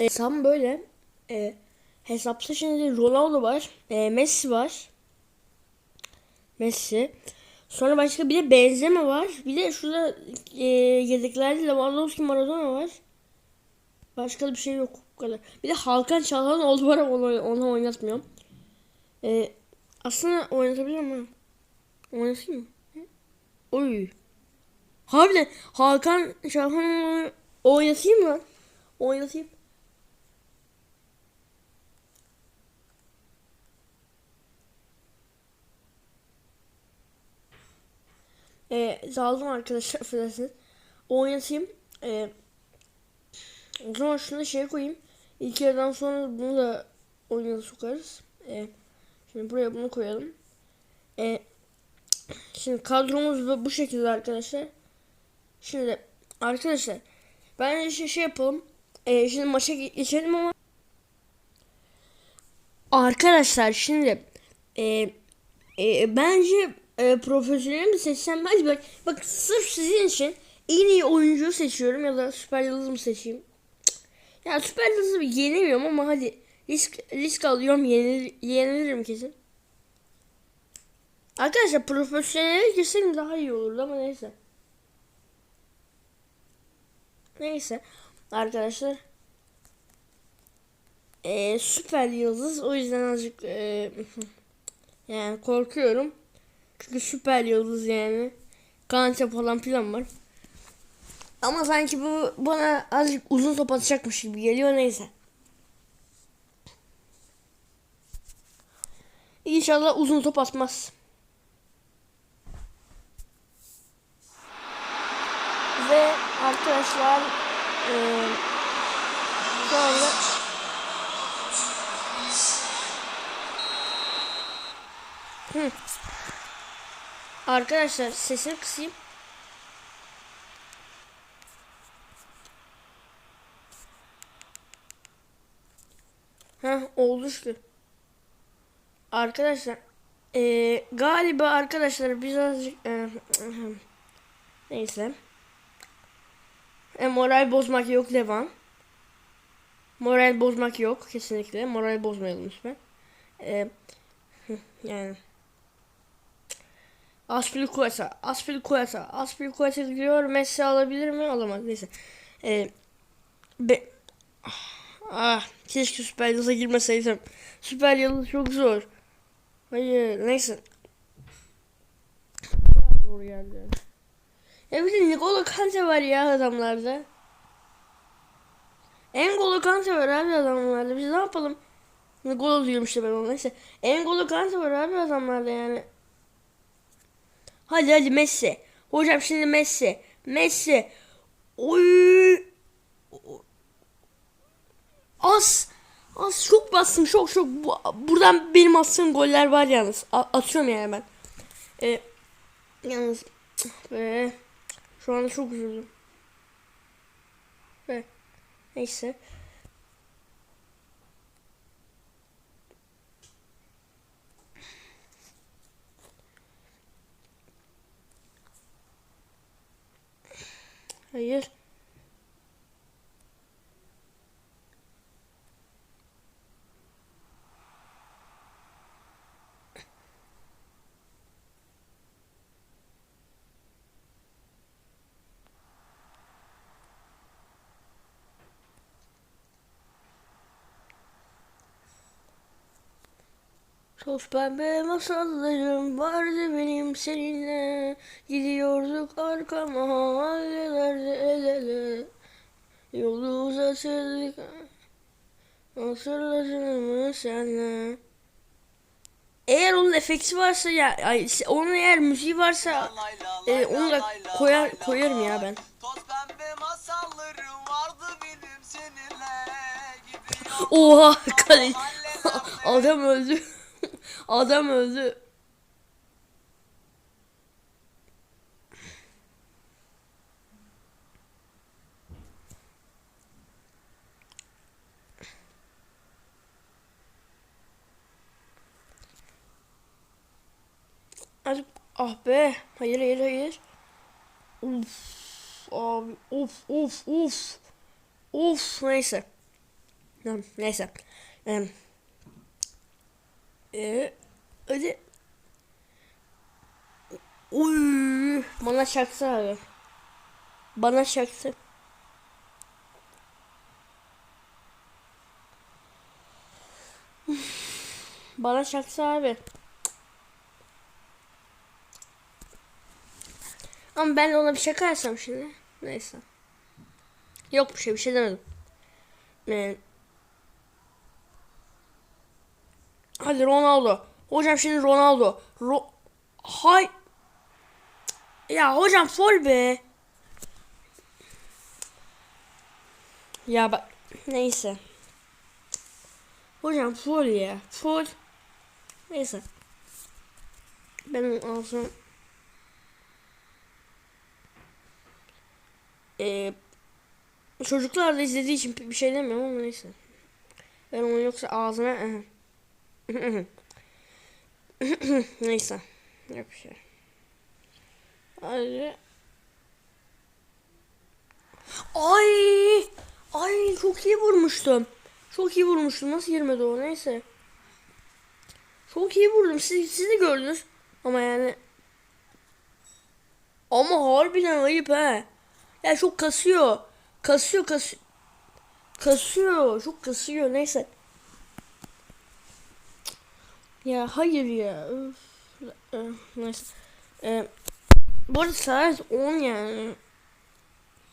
E, hesabım böyle. E, hesapta şimdi Ronaldo var. E, Messi var. Messi. Sonra başka bir de Benzema var. Bir de şurada e, yedeklerde Lewandowski Maradona var. Başka da bir şey yok. Bu kadar. Bir de Hakan Çalhan oldu var ama onu, oynatmıyorum. E, aslında oynatabilirim ha. Oynatayım mı? Oy. Harbiden Hakan Çalhan'ı oynatayım mı? Oynatayım. Ee, aldım arkadaşlar affedersiniz. Oynatayım. Ee, o zaman şunu şey koyayım. İlk yarıdan sonra bunu da oyuna sokarız. Ee, şimdi buraya bunu koyalım. Ee, şimdi kadromuz bu şekilde arkadaşlar. Şimdi arkadaşlar ben şey, şey yapalım. Ee, şimdi maça geçelim ama Arkadaşlar şimdi e, e, bence e, profesyonel mi seçsem bence bak, bak sırf sizin için en iyi oyuncuyu seçiyorum ya da süper yıldız mı seçeyim? Ya süper yıldızı yenemiyorum ama hadi risk risk alıyorum yenil, yenilirim kesin. Arkadaşlar profesyonel girsem daha iyi olurdu ama neyse. Neyse arkadaşlar. Ee, süper yıldız o yüzden azıcık e, yani korkuyorum. Çünkü süper yıldız yani. Kanca falan filan var. Ama sanki bu bana azıcık uzun top atacakmış gibi geliyor neyse. İnşallah uzun top atmaz. Ve arkadaşlar e, şu anda Hı. Arkadaşlar sesini kısayım. Heh oldu işte. Arkadaşlar ee, galiba arkadaşlar biz azıcık e, neyse e, moral bozmak yok devam. Moral bozmak yok kesinlikle. Moral bozmayalım lütfen. E, yani Aspilicueta, Aspilicueta, Aspilicueta gidiyor. Messi alabilir mi? Alamaz. Neyse. Ee, be, ah, keşke Süper Yıldız'a girmeseydim. Süper Yıldız çok zor. Hayır, neyse. Zor geldi. Ya bir de Nikola Kante var ya adamlarda. N'Golo Kante var abi adamlarda. Biz ne yapalım? Nikola diyorum işte ben ona. Neyse. N'Golo Kante var abi adamlarda yani. Hadi hadi Messi. Hocam şimdi Messi. Messi. Oy. Az. Az çok bastım çok çok. Buradan benim attığım goller var yalnız. Atıyorum yani ben. Ee, yalnız be. Şu anda çok üzüldüm. Ve neyse. Hayır. Toz pembe masallarım vardı benim seninle. Gidiyorduk arka mahallelerde el ele. Yolu uzatırdık Hatırladın mı senle Eğer onun efekti varsa ya ay, onun eğer müziği varsa e, onu da koyar koyarım ya ben. Oha kale adam öldü. Adam öldü. Ah be. Hayır hayır hayır. Uf abi of of of. Of neyse. Tamam, neyse. Ee, hadi. Uy, bana şaksı abi. Bana şaksı. Bana şaksı abi. Ama ben ona bir şaka yapsam şimdi. Neyse. Yok bir şey bir şey demedim. Ee, hadi Ronaldo. Hocam şimdi Ronaldo. Ro Hay. Ya hocam fol be. Ya bak neyse. Hocam fol ya. Fol. Neyse. Benim ağzım Ee, çocuklar da izlediği için bir şey demiyorum ama neyse. Ben onu yoksa ağzına neyse. Yok bir şey. Hadi. Ay! Ay çok iyi vurmuştum. Çok iyi vurmuştum. Nasıl girmedi o? Neyse. Çok iyi vurdum. Siz, siz de gördünüz. Ama yani. Ama harbiden ayıp he. Ya çok kasıyor. Kasıyor kasıyor. Kasıyor. Çok kasıyor. Neyse. Ya hayır ya. Öf. Ee, Neyse. Ee, bu arada saat 10 yani.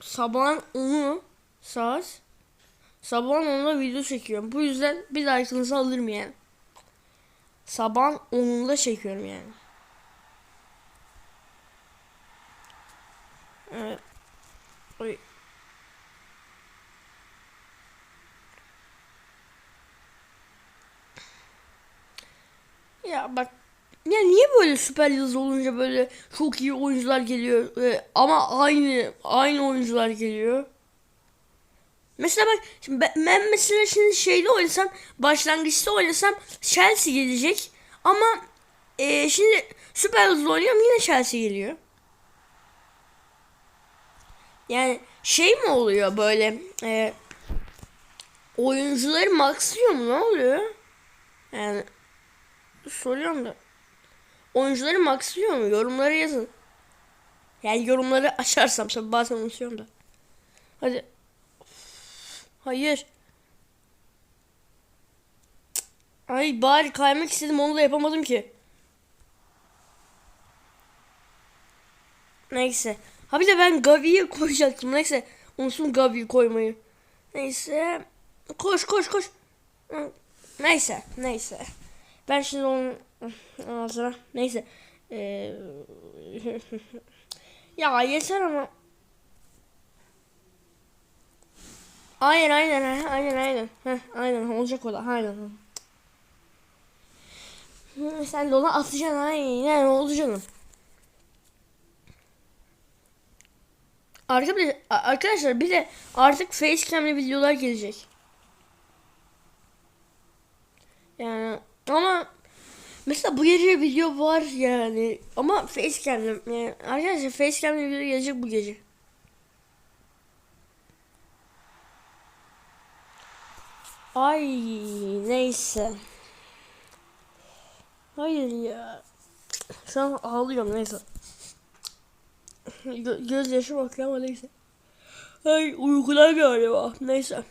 Sabahın 10'u saat. Sabahın 10'da video çekiyorum. Bu yüzden bir like'ınızı alırım yani. Sabahın 10'unda çekiyorum yani. Evet. Oy. Ya bak ya niye böyle süper yıldız olunca böyle çok iyi oyuncular geliyor e, ama aynı aynı oyuncular geliyor. Mesela bak şimdi ben, mesela şimdi şeyde oynasam başlangıçta oynasam Chelsea gelecek ama e, şimdi süper yıldız oynuyorum yine Chelsea geliyor. Yani şey mi oluyor böyle e, oyuncuları maxlıyor mu ne oluyor? Yani soruyorum da oyuncuları maxlıyor mu? Yorumlara yazın. Yani yorumları açarsam tabii bazen unutuyorum da. Hadi. Hayır. Ay bari kaymak istedim onu da yapamadım ki. Neyse. Ha bir de ben Gavi'yi koyacaktım. Neyse. Unuttum Gavi'yi koymayı. Neyse. Koş koş koş. Neyse. Neyse. Ben şimdi onun ağzına. Neyse. Ee... ya yeter ama. Aynen aynen aynen aynen. Heh, aynen olacak o da aynen. Sen de ona atacaksın aynen oldu. Arkadaşlar, arkadaşlar bir de artık facecam'li videolar gelecek. Yani ama mesela bu gece video var yani ama facecam'li yani arkadaşlar facecam'li video gelecek bu gece. Ay neyse. Hayır ya. Şu an ağlıyorum neyse. Gö göz yaşı bakıyor ama neyse. Ay uykular galiba. Neyse.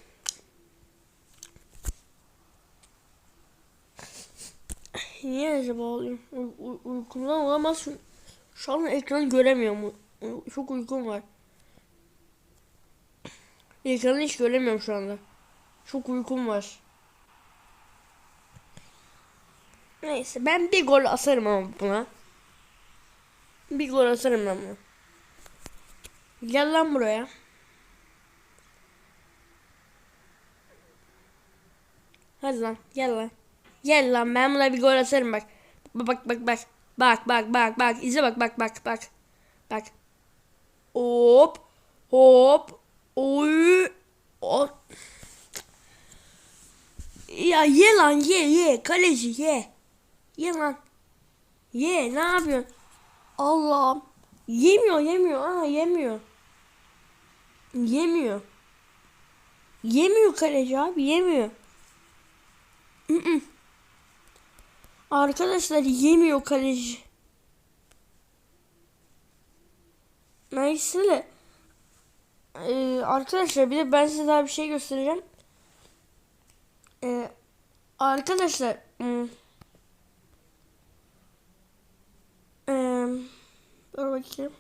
Niye acaba uy uykumdan olamaz. Şu, şu an ekranı göremiyorum. Çok uykum var. Ekranı hiç göremiyorum şu anda. Çok uykum var. Neyse ben bir gol atarım ama buna. Bir gol atarım ben buna. Gel lan buraya. Hadi lan gel lan. Gel lan ben buna bir gol atarım bak. Bak bak bak. Bak bak bak bak. İzle bak bak bak bak. Bak. Hop. Hop. Oy. Hop. Ya ye lan ye ye. Kaleci ye. Ye lan. Ye ne yapıyorsun? Allah'ım. Yemiyor yemiyor. Aa yemiyor. Yemiyor. Yemiyor kaleci abi yemiyor. Mm-mm. Arkadaşlar yemiyor kaleci. Neyse Ee, arkadaşlar bir de ben size daha bir şey göstereceğim. Ee, arkadaşlar hmm, ee, dur bakayım.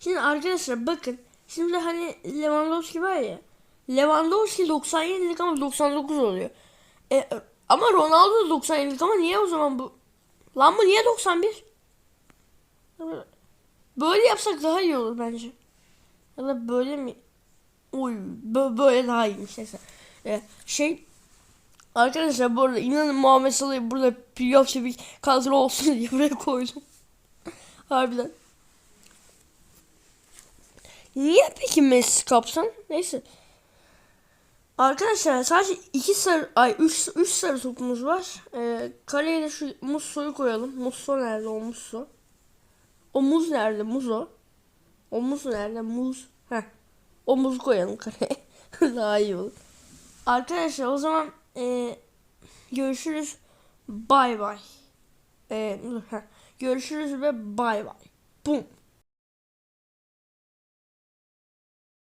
Şimdi arkadaşlar bakın. Şimdi hani Lewandowski var ya. Lewandowski 97'lik ama 99 oluyor. E, ama Ronaldo da 97'lik ama niye o zaman bu? Lan bu niye 91? Böyle yapsak daha iyi olur bence. Ya da böyle mi? Oy, bö- böyle daha iyiymiş neyse. E, şey Arkadaşlar bu arada inanın Muhammed Salah'ı burada playoff bir kadro olsun diye buraya koydum. Harbiden. Niye peki Messi kapsın? Neyse. Arkadaşlar sadece iki sarı, ay üç, üç sarı topumuz var. Ee, kaleye de şu Musso'yu koyalım. Musso nerede o Musso? O muz nerede? Muzo. O muz nerede? Muz. Heh. O muzu koyalım kaleye. Daha iyi olur. Arkadaşlar o zaman e, görüşürüz. Bay bay. E, görüşürüz ve bay bay. Bum.